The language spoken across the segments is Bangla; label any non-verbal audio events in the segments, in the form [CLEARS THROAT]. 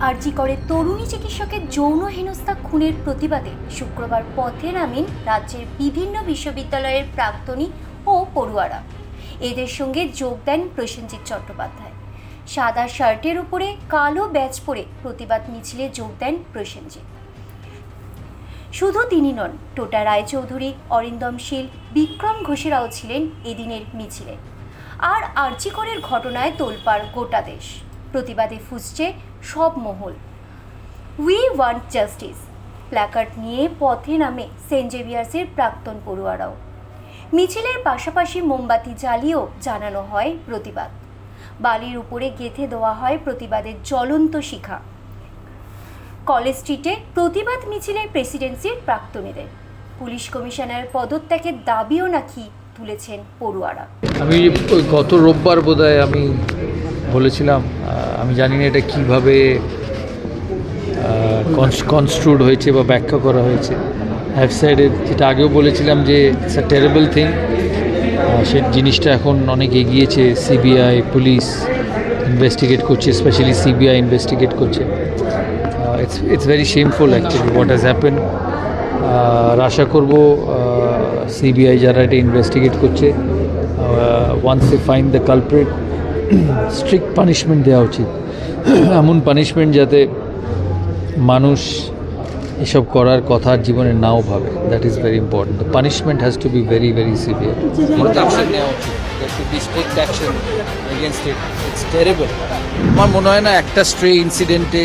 আরজি করে তরুণী চিকিৎসকের যৌন হেনস্থা খুনের প্রতিবাদে শুক্রবার পথে নামেন রাজ্যের বিভিন্ন বিশ্ববিদ্যালয়ের প্রাক্তনী ও পড়ুয়ারা। এদের সঙ্গে যোগ দেন প্রসেনজিৎ চট্টোপাধ্যায়। সাদা শার্টের উপরে কালো ব্যাচ পরে প্রতিবাদ মিছিলে যোগ দেন প্রসেনজিৎ। শুধু তিনি নন, টোটা রায়চৌধুরী, অরিন্দম শীল, বিক্রম ঘোষেরাও ছিলেন এদিনের মিছিলে। আর আর্জিকরের ঘটনায় তোলপাড় গোটা দেশ। প্রতিবাদে ফুসছে সব মহল। উই ওয়ান্ট জাস্টিস প্ল্যাকার্ড নিয়ে পথে নামে সেন্ট জেভিয়ার্সের প্রাক্তন পড়ুয়ারাও। মিছিলের পাশাপাশি মোমবাতি জ্বালিয়েও জানানো হয় প্রতিবাদ। বালির উপরে গেঁথে দেওয়া হয় প্রতিবাদের জ্বলন্ত শিখা। কলেজ স্ট্রিটে প্রতিবাদ মিছিলে প্রেসিডেন্সির প্রাক্তনীদের। পুলিশ কমিশনার পদত্যাগের দাবিও নাকি তুলেছেন পড়ুয়ারা। আমি গত রোববার বোধহয় আমি বলেছিলাম আমি জানি না এটা কীভাবে কনস্ট্রুড হয়েছে বা ব্যাখ্যা করা হয়েছে। হ্যাভ সাইডে যেটা আগেও বলেছিলাম যে ইটস আ টেরেবল থিং সে জিনিসটা এখন অনেক এগিয়েছে। সিবিআই পুলিশ ইনভেস্টিগেট করছে স্পেশালি সিবিআই ইনভেস্টিগেট করছে। It's it's very shameful actually what has happen আর আশা করব সিবিআই যারা এটা ইনভেস্টিগেট করছে once a find the culprit strict punishment দেওয়া উচিত। [CLEARS THROAT] এমন পানিশমেন্ট যাতে মানুষ এসব করার কথা আর জীবনে নাও ভাবে। That is very important the punishment has to be very very severe আমার মনে হয় না একটা স্ট্রে ইনসিডেন্টে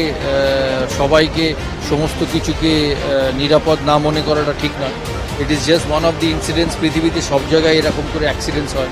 সবাইকে সমস্ত কিছুকে নিরাপদ না মনে করাটা ঠিক না it is just one of the incidents পৃথিবীতে সব জায়গায় এরকম করে অ্যাক্সিডেন্টস হয়।